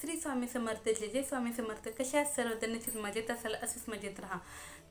श्री स्वामी समर्थ जे स्वामी समर्थ कशा सर्व हो, त्यांनी मजेत असाल असेच मजेत राहा.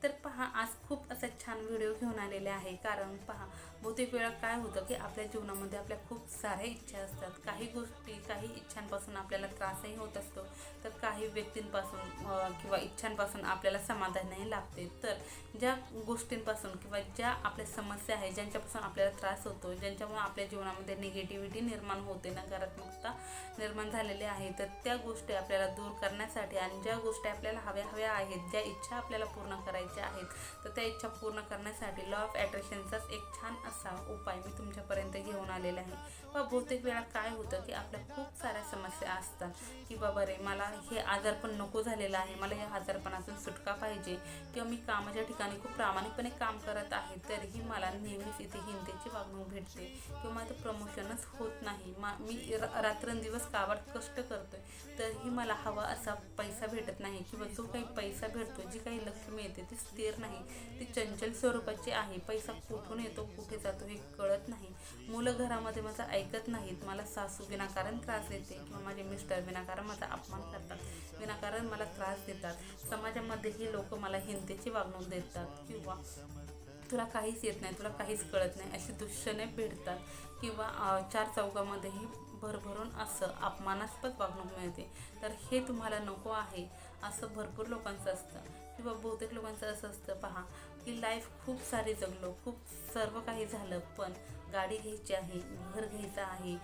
तर पहा आज खूप असा छान व्हिडिओ घेऊन आलेले आहे. कारण पहा बहुतेक वेळा काय होतं की आपल्या जीवनामध्ये आपल्या खूप साऱ्या इच्छा असतात. काही गोष्टी काही इच्छांपासून आपल्याला त्रासही होत असतो. तर काही व्यक्तींपासून किंवा इच्छांपासून आपल्याला समाधानही लाभते. तर ज्या गोष्टींपासून किंवा ज्या आपल्या समस्या आहेत ज्यांच्यापासून आपल्याला त्रास होतो ज्यांच्यामुळे आपल्या जीवनामध्ये निगेटिव्हिटी निर्माण होते नकारात्मकता निर्माण झालेली आहे तर त्या गोष्टी आपल्याला दूर करण्यासाठी आणि ज्या गोष्टी आपल्याला हव्या हव्या आहेत ज्या इच्छा आपल्याला पूर्ण करायच्या आहेत तर त्या इच्छा पूर्ण करण्यासाठी लॉ ऑफ ॲट्रॅक्शनचाच एक छान असा उपाय मी तुमच्यापर्यंत घेऊन आलेला आहे. व बहुतेक वेळा काय होतं की आपल्या खूप साऱ्या समस्या असतात की बाबा रे मला हे आजारपण नको झालेलं आहे मला या आजारपणातून सुटका पाहिजे किंवा मी कामाच्या ठिकाणी खूप प्रामाणिकपणे काम करत आहे तरीही मला नेहमीच इथे हिंदेची वागणूक भेटते किंवा माझं प्रमोशनच होत नाही. मा मी र- रात्रंदिवस कावड कष्ट करतोय तरीही मला हवा असा पैसा भेटत नाही किंवा जो काही पैसा भेटतो जी काही लक्ष्मी येते ती स्थिर नाही ती चंचल स्वरूपाची आहे. पैसा कुठून येतो कुठे जातो हे कळत नाही. मुलं घरामध्ये माझं ऐकत नाहीत. मला सासू विनाकारण त्रास देते किंवा माझे मिस्टर विनाकारण माझा अपमान करतात. विनाकारण मला त्रास देतात. समाजामध्येही लोक मला हिंदेची वागणूक देतात किंवा तुला काहीच येत नाही तुला काहीच कळत नाही अशी दुष्यने भेटतात किंवा चार चौकामध्येही भरभरून असं अपमानास्पद वागणूक मिळते. तर हे तुम्हाला नको आहे असं भरपूर लोकांचं असतं. किंवा बहुतेक लोकांचं असं असतं पहा की लाईफ खूप सारी जगलो खूप सर्व काही झालं पण गाडी घ्यायची आहे घर घ्यायचं आहे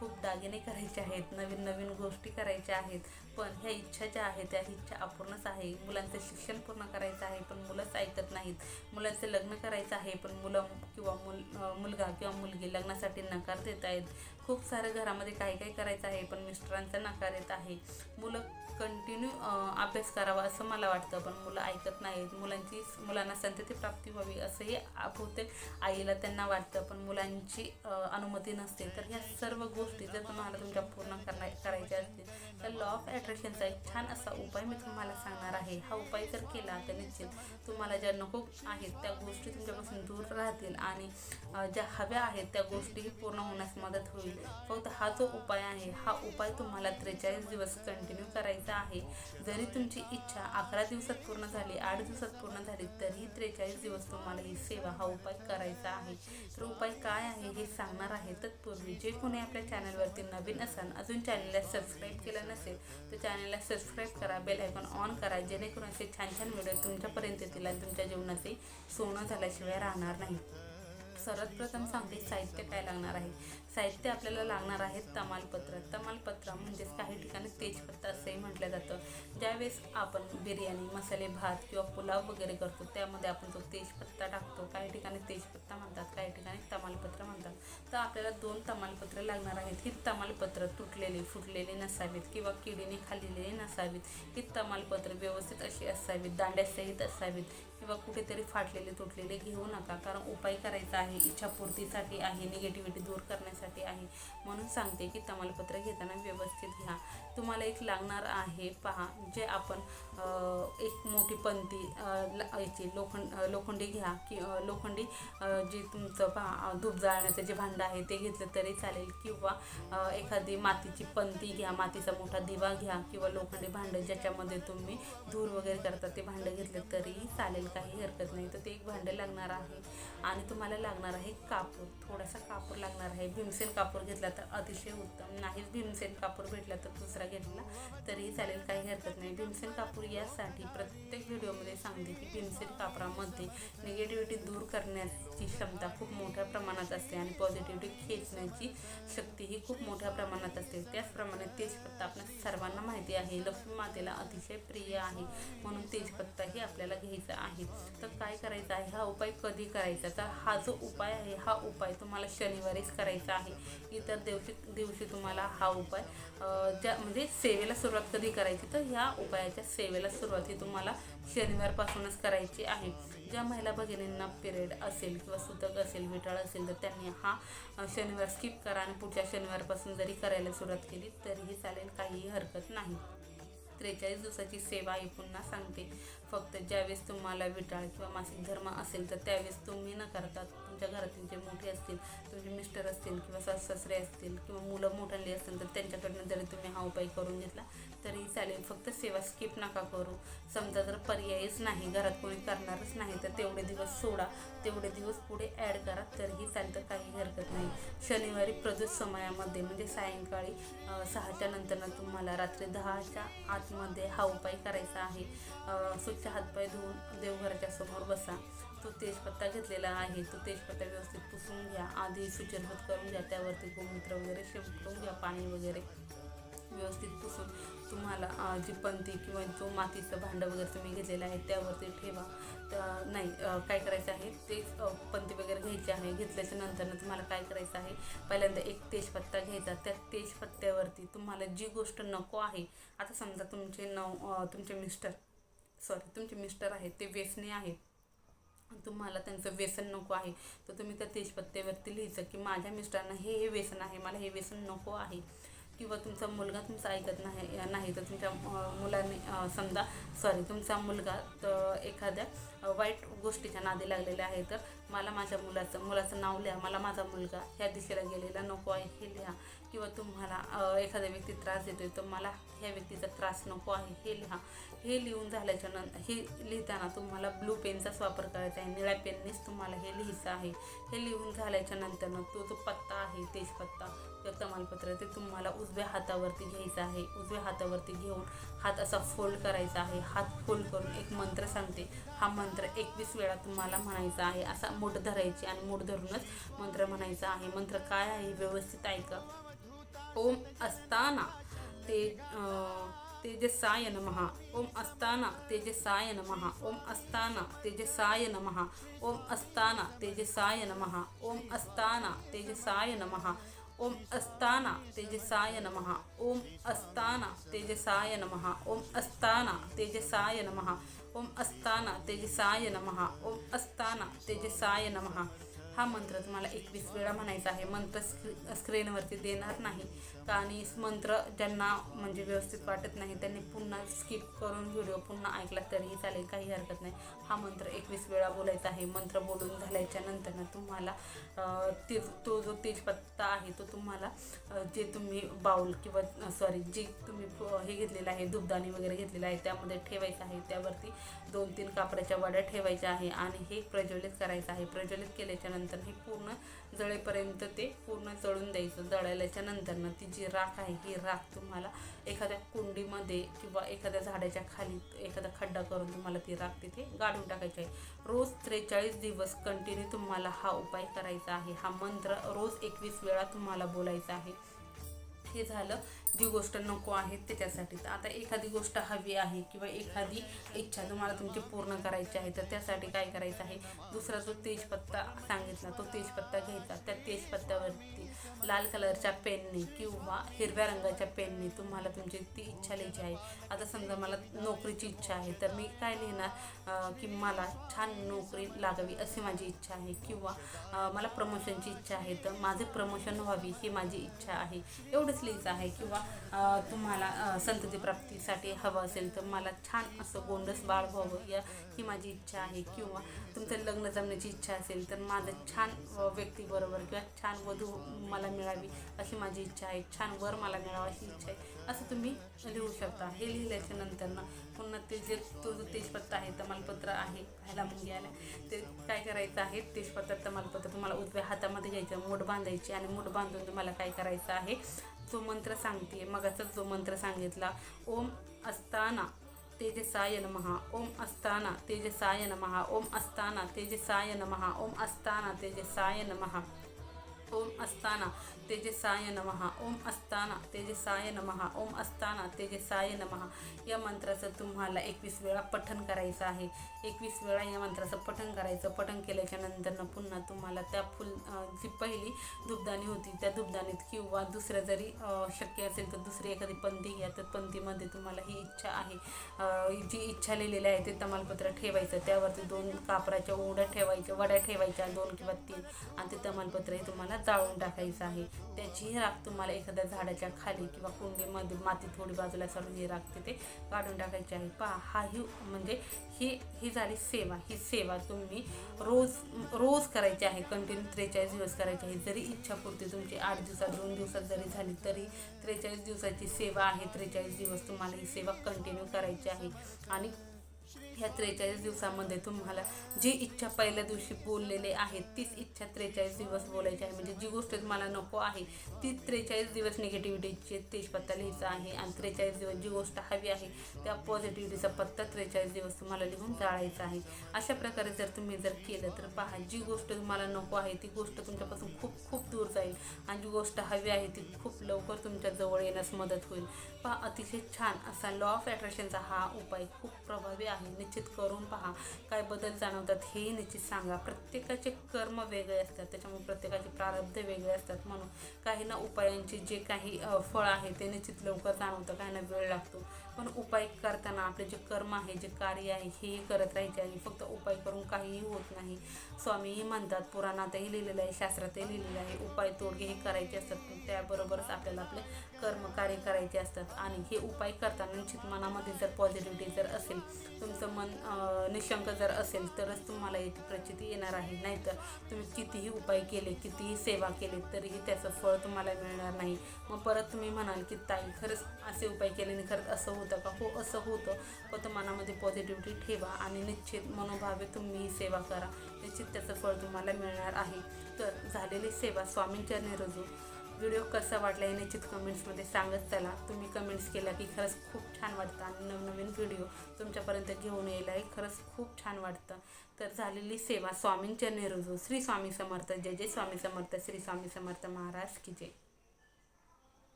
खूप दागिने करायचे आहेत नवीन नवीन गोष्टी करायच्या आहेत. पण ह्या इच्छा ज्या आहेत त्या इच्छा अपूर्णच आहे. मुलांचं शिक्षण पूर्ण करायचं आहे पण मुलंच ऐकत नाहीत. मुलांचं लग्न करायचं आहे पण मुलं किंवा मुल मुलगा किंवा मुलगी लग्नासाठी नकार देत आहेत खूप सारं घरामध्ये काही काही करायचं आहे पण मिस्टरांचा नकार येत आहे. मुलं कंटिन्यू अभ्यास करावा असं मला वाटतं. पण मुलं ऐकत नाहीत. मुलांची मुलांना संतती प्राप्ती व्हावी असंही बहुतेक आईला त्यांना वाटतं. पण मुलांची अनुमती नसते. तर ह्या सर्व गोष्टी जर तुम्हाला तुमच्या पूर्ण करण्या करायच्या असतील तर लॉ ऑफ ॲट्रॅक्शनचा एक छान असा उपाय मी तुम्हाला सांगणार आहे. हा उपाय जर केला तर निश्चित तुम्हाला ज्या नको आहेत त्या गोष्टी तुमच्यापासून दूर राहतील आणि ज्या हव्या आहेत त्या गोष्टीही पूर्ण होण्यास मदत होईल. फक्त हा जो उपाय आहे हा उपाय तुम्हाला त्रेचाळीस दिवस कंटिन्यू करायचा आहे. जरी तुमची इच्छा अकरा दिवसात पूर्ण झाली आठ दिवसात पूर्ण झाली तरीही त्रेचाळीस दिवस तुम्हाला ही सेवा हा उपाय करायचा आहे. तर उपाय काय आहे हे सांगणार आहे. तत्पूर्वी जे कोणी आपल्या चॅनलवरती नवीन असाल अजून चॅनलला सबस्क्राईब केलं नसेल तर चॅनलला सबस्क्राईब करा बेल आयकॉन ऑन करा जेणेकरून असे छान छान व्हिडिओ तुमच्यापर्यंत येतील आणि तुमच्या जीवनाचे सोनं झाल्याशिवाय राहणार नाही. सर्वात प्रथम सांगते साहित्य काय लागणार आहे? साहित्य आपल्याला लागणार आहे तमालपत्र. तमालपत्र म्हणजेच काही ठिकाणी तेजपत्ता असंही म्हटलं जातं. ज्यावेळेस आपण बिर्याणी मसाले भात किंवा पुलाव वगैरे करतो त्यामध्ये आपण तो तेजपत्ता टाकतो काही ठिकाणी तेजपत्ता म्हणतात काही ठिकाणी तमालपत्र म्हणतात. तर आपल्याला दोन तमालपत्र लागणार आहेत. ही तमालपत्र तुटलेली फुटलेली नसावीत किंवा किडीने खाल्लेली नसावीत. ही तमालपत्र व्यवस्थित अशी असावीत दांड्यासहित असावीत किंवा कुठेतरी फाटलेले तुटलेले घेऊ नका. कारण उपाय करायचा आहे इच्छापूर्तीसाठी आहे निगेटिव्हिटी दूर करण्यासाठी आहे. म्हणून सांगते की तमालपत्र घेताना व्यवस्थित घ्या तुम्हाला एक लागणार आहे पहा जे आपण एक मोठी पंती ला- याची लोखंड लोखंडी घ्या की लोखंडी जे तुमचं पहा धूप जाळण्याचं जे भांडं आहे ते घेतलं तरी चालेल. किंवा एखादी मातीची पंती घ्या मातीचा मोठा दिवा घ्या किंवा लोखंडी भांडं ज्याच्यामध्ये तुम्ही धूर वगैरे करता ते भांडं घेतलं तरीही चालेल काही हरकत नाही. तर ते एक भांडं लागणार आहे. आणि तुम्हाला लागणार आहे कापूर. थोडासा कापूर लागणार आहे. भीमसेन कापूर घेतला तर अतिशय उत्तम. नाही भीमसेन कापूर भेटला तर दुसरा घेतला तरीही चालेल काही हरकत नाही. भीमसेन कापूर यासाठी प्रत्येक व्हिडिओमध्ये सांगते की पेन्सिल कापरामध्ये निगेटिव्हिटी दूर करण्याची क्षमता खूप मोठ्या प्रमाणात असते आणि पॉझिटिव्हिटी खेचण्याची शक्ती ही खूप मोठ्या प्रमाणात असते. त्याचप्रमाणे तेजपत्ता आपल्या सर्वांना माहिती आहे. लक्ष्मी मातेला अतिशय प्रिय आहे. म्हणून तेजपत्ताही आपल्याला घ्यायचा आहे. तर काय करायचं आहे? हा उपाय कधी करायचा? तर हा जो उपाय आहे हा उपाय तुम्हाला शनिवारीच करायचा आहे. इतर दिवशी दिवशी तुम्हाला हा उपाय ज्या म्हणजे सेवेला सुरुवात कधी करायची? तर ह्या उपायाच्या सेवेला सुरुवात ही तुम्हाला शनिवारपासूनच करायची आहे. ज्या महिला भगिनींना पिरियड असेल किंवा सुतक असेल विटाळ असेल तर त्यांनी हा शनिवार स्किप करा आणि पुढच्या शनिवारपासून जरी करायला सुरुवात केली तरीही चालेल काहीही हरकत नाही. त्रेचाळीस दिवसाची सेवा ही पुन्हा सांगते. फक्त ज्यावेळेस तुम्हाला विटाळ किंवा मासिक धर्म असेल तर त्यावेळेस तुम्ही न करता तुमच्या घरातील जे मोठे असतील तुमचे मिस्टर असतील किंवा सास सासरे असतील किंवा मुलं मोठाली असतील तर त्यांच्याकडनं जरी तुम्ही हा उपाय करून घेतला तरी चालेल. फक्त सेवा स्किप नका करू. समजा जर पर्यायच नाही घरात कोणी करणारच नाही तर तेवढे दिवस सोडा. तेवढे दिवस पुढे ॲड करा तरीही चालतं काही हरकत नाही. शनिवारी प्रदूत समयामध्ये म्हणजे सायंकाळी सहाच्या नंतरनं तुम्हाला रात्री दहाच्या आतमध्ये हा उपाय करायचा आहे. स्वच्छ हातपाय धुवून देवघराच्या समोर बसा. तो तेजपत्ता घेतलेला आहे. तो तेजपत्ता व्यवस्थित पुसून घ्या. आधी सुचरभूत करून घ्या. त्यावरती गोमूत्र वगैरे शिंपडून घ्या. पाणी वगैरे व्यवस्थित पुसून तुम्हाला जी पंती किंवा जो मातीचं भांडं वगैरे तुम्ही घेतलेलं आहे त्यावरती ठेवा. तर नाही काय करायचं आहे? ते अ, पंती वगैरे घ्यायची आहे. घेतल्याच्या नंतरनं तुम्हाला काय करायचं आहे? पहिल्यांदा एक तेजपत्ता घ्यायचा. त्या तेजपत्त्यावरती तुम्हाला जी गोष्ट नको आहे आता समजा तुमचे नव तुमचे मिस्टर सॉरी तुमचे मिस्टर आहेत ते व्यसनी आहेत तुम्हाला त्यांचं व्यसन नको आहे. तर तुम्ही त्या तेजपत्त्यावरती लिहायचं की माझ्या मिस्टरांना हे हे व्यसन आहे मला हे व्यसन नको आहे. किंवा तुमचा मुलगा तुमचं ऐकत नाही नाही तर तुमच्या मुलाने समजा सॉरी तुमचा मुलगा तर एखाद्या वाईट गोष्टीच्या नादी लागलेला आहे तर मला माझ्या मुलाचं मुलाचं नाव लिहा मला माझा मुलगा ह्या दिशेला गेलेला नको आहे हे लिहा. किंवा तुम्हाला एखाद्या व्यक्ती त्रास देतोय तर मला ह्या व्यक्तीचा त्रास नको आहे हे लिहा. हे लिहून झाल्याच्यानंतर हे लिहिताना तुम्हाला ब्लू पेनचाच वापर करायचा आहे निळ्या पेननेच तुम्हाला हे लिहायचं आहे. हे लिहून झाल्याच्या नंतरनं तो जो पत्ता आहे तेजपत्ता किंवा तमालपत्र ते तुम्हाला उजव्या हातावरती घ्यायचं आहे. उजव्या हातावरती घेऊन हात असा फोल्ड करायचा आहे. हात फोल्ड करून एक मंत्र सांगते. हा मंत्र एकवीस वेळा तुम्हाला म्हणायचा आहे. असा मूठ धरायची आणि मूठ धरूनच मंत्र म्हणायचा आहे. मंत्र काय आहे? व्यवस्थित ऐका. ओम असताना ते तेजसाय महा ओम असताना तेजसाय महा ओम असताना तेजसाय महा ओम असताना तेजसाय महा ओम असताना तेजसाय महा ओम अस्ताना तेजसाय नमः। ओम अस्ताना तेजसाय नमः। ओम अस्ताना तेजसाय नमः। ओम अस्ताना तेजसाय नमः। ओम अस्ताना तेजसाय नमः। हा मंत्र तुम्हाला एकवीस वेळा म्हणायचा आहे. मंत्र स्क्री स्क्रीनवरती देणार नाही. आणि मंत्र ज्यांना म्हणजे व्यवस्थित वाटत नाही त्यांनी पुन्हा स्किप करून व्हिडिओ पुन्हा ऐकला तरीही चालेल काही हरकत नाही. हा मंत्र एकवीस वेळा बोलायचा आहे. मंत्र बोलून झाल्याच्यानंतर तुम्हाला अं, ते तो जो तेजपत्ता आहे तो तुम्हाला जे तुम्ही बाऊल किंवा सॉरी जे तुम्ही हे घेतलेलं आहे दुबदाणी वगैरे घेतलेलं आहे त्यामध्ये ठेवायचं आहे. त्यावरती दोन तीन कापडाच्या वड्या ठेवायच्या आहे आणि हे प्रज्वलित करायचं आहे. प्रज्वलित केल्याच्यानंतर हे पूर्ण जळेपर्यंत ते पूर्ण जळून द्यायचं. जळाल्याच्या नंतरनं ती जी राख आहे ही राख तुम्हाला एखाद्या कुंडीमध्ये किंवा एखाद्या झाडाच्या खाली एखादा खड्डा करून तुम्हाला ती राख तिथे गाडून टाकायची आहे. रोज त्रेचाळीस दिवस कंटिन्यू तुम्हाला हा उपाय करायचा आहे. हा मंत्र रोज एकवीस वेळा तुम्हाला बोलायचा आहे. हे झालं. जी गोष्ट नको आहे त्याच्यासाठी तर आता एखादी गोष्ट हवी आहे किंवा एखादी इच्छा तुम्हाला तुमची पूर्ण करायची आहे तर त्यासाठी काय करायचं आहे? दुसरा जो तेजपत्ता सांगितला तो तेजपत्ता घ्यायचा. त्या तेजपत्त्यावरती लाल कलरच्या पेनने किंवा हिरव्या रंगाच्या पेनने तुम्हाला तुमची ती इच्छा लिहायची आहे. आता समजा मला नोकरीची इच्छा आहे तर मी काय लिहिणार? की मला छान नोकरी लागावी अशी माझी इच्छा आहे किंवा मला प्रमोशनची इच्छा आहे तर माझे प्रमोशन व्हावी ही माझी इच्छा आहे. एवढंच लिहायचं आहे किंवा तुम्हाला संतती प्राप्तीसाठी हवं असेल तर मला छान असं गोंडस बाळ व्हावं या ही माझी इच्छा आहे. किंवा तुमचं लग्न जमण्याची इच्छा असेल तर माझं छान व्यक्तीबरोबर किंवा छान वधू मला मिळावी अशी माझी इच्छा आहे. छान वर मला मिळावं अशी इच्छा आहे. असं तुम्ही लिहू शकता. हे लिहिल्याच्या नंतरनं पुन्हा ते जे तो जो तेजपत्ता आहे तमालपत्र आहे खायला मुंगी घ्यायला ते काय करायचं आहे? तेजपत्ता तमालपत्र तुम्हाला उजव्या हातामध्ये घ्यायचं मूठ बांधायची आणि मूठ बांधून तुम्हाला काय करायचं आहे? जो मंत्र सांगते मगाचाच जो मंत्र सांगितला ओम असताना तेजसाय महा ओम असताना तेजसाय महा ओम असताना तेजसाय महा ओम असताना तेजसाय महा ओम असताना तेजसाय नमहा ओम असताना तेजसाय नमहा ओम असताना तेजसाय नमहा या मंत्राचं तुम्हाला एकवीस वेळा पठण करायचं आहे. एकवीस वेळा या मंत्राचं पठण करायचं. पठण केल्याच्या नंतरनं पुन्हा तुम्हाला त्या फुल जी पहिली धूपदाणी होती त्या धूपदाणीत किंवा दुसरं जरी शक्य असेल तर दुसरी एखादी पंथी घ्या तर पंथीमध्ये तुम्हाला ही इच्छा आहे. जी इच्छा लिहिलेली आहे ते तमालपत्र ठेवायचं. त्यावरती दोन कापराच्या ओढ्या ठेवायच्या वड्या ठेवायच्या दोन किंवा तीन. आणि ते तमालपत्र हे तुम्हाला जाळून टाकायचं आहे. त्याची राख तुम्हाला एखाद्या झाडाच्या खाली किंवा कुंडीमध्ये माती थोडी बाजूला सारून ही राख तिथे काढून टाकायची आहे. पहा हा ही म्हणजे ही ही झाली सेवा. ही सेवा तुम्ही रोज रोज करायची आहे. कंटिन्यू त्रेचाळीस दिवस करायची आहे. जरी इच्छापूर्ती तुमची आठ दिवसात दोन दिवसात जरी झाली तरी त्रेचाळीस दिवसाची सेवा आहे. त्रेचाळीस दिवस तुम्हाला ही सेवा कंटिन्यू करायची आहे. आणि ह्या त्रेचाळीस दिवसामध्ये तुम्हाला जी इच्छा पहिल्या दिवशी बोललेले आहेत तीच इच्छा त्रेचाळीस दिवस बोलायची आहे. म्हणजे जी गोष्ट तुम्हाला नको आहे ती त्रेचाळीस दिवस निगेटिव्हिटीचे तेजपत्ता लिहायचा आहे आणि त्रेचाळीस दिवस जी गोष्ट हवी आहे त्या पॉझिटिव्हिटीचा पत्ता त्रेचाळीस दिवस तुम्हाला लिहून टाळायचा आहे. अशा प्रकारे जर तुम्ही जर केलं तर पहा जी गोष्ट तुम्हाला नको आहे ती गोष्ट तुमच्यापासून खूप खूप दूर जाईल आणि जी गोष्ट हवी आहे ती खूप लवकर तुमच्या जवळ येण्यास मदत होईल. पहा अतिशय छान असा लॉ ऑफ अट्रॅक्शनचा हा उपाय खूप प्रभावी आहे. निश्चित करून पहा काय बदल जाणवतात हेही निश्चित सांगा. प्रत्येकाचे कर्म वेगळे असतात त्याच्यामुळे प्रत्येकाचे प्रारब्ध वेगळे असतात. म्हणून काही ना उपायांचे जे काही फळ आहे ते निश्चित लवकर जाणवतं काही ना वेळ लागतो. पण उपाय करताना आपले जे कर्म आहे जे कार्य आहे हे करत राहायचे आहे फक्त उपाय करून काहीही होत नाही. स्वामीही म्हणतात पुराणातही लिहिलेलं आहे शास्त्रातही लिहिलेलं आहे उपाय तोडगे हे करायचे असतात पण त्याबरोबरच आपल्याला आपले कर्म कार्य करायचे असतात. आणि हे उपाय करताना निश्चित मनामध्ये जर पॉझिटिव्हिटी जर असेल तुमचं मन निशंक जर असेल तरच तुम्हाला याची प्रचिती येणार आहे. नाहीतर तुम्ही कितीही उपाय केले कितीही सेवा केली तरीही त्याचं फळ तुम्हाला मिळणार नाही. मग परत तुम्ही म्हणाल की ताई खरंच असे उपाय केल्याने खरंच असं होतं का? हो असं होतं. फक्त मनामध्ये पॉझिटिव्हिटी ठेवा आणि निश्चित मनोभावे तुम्ही सेवा करा. निश्चित त्याचं फळ तुम्हाला मिळणार आहे. तर झालेली सेवा स्वामींच्या निरजू व्हिडिओ कसा वाटला हे निश्चित कमेंट्समध्ये सांगत चला. तुम्ही कमेंट्स केला की खरंच खूप छान वाटतं आणि नवनवीन व्हिडिओ तुमच्यापर्यंत घेऊन यायला हे खरंच खूप छान वाटतं. तर झालेली सेवा स्वामींच्या निरजू श्री स्वामी समर्थ. जय जय स्वामी समर्थ. श्री स्वामी समर्थ महाराज की जय.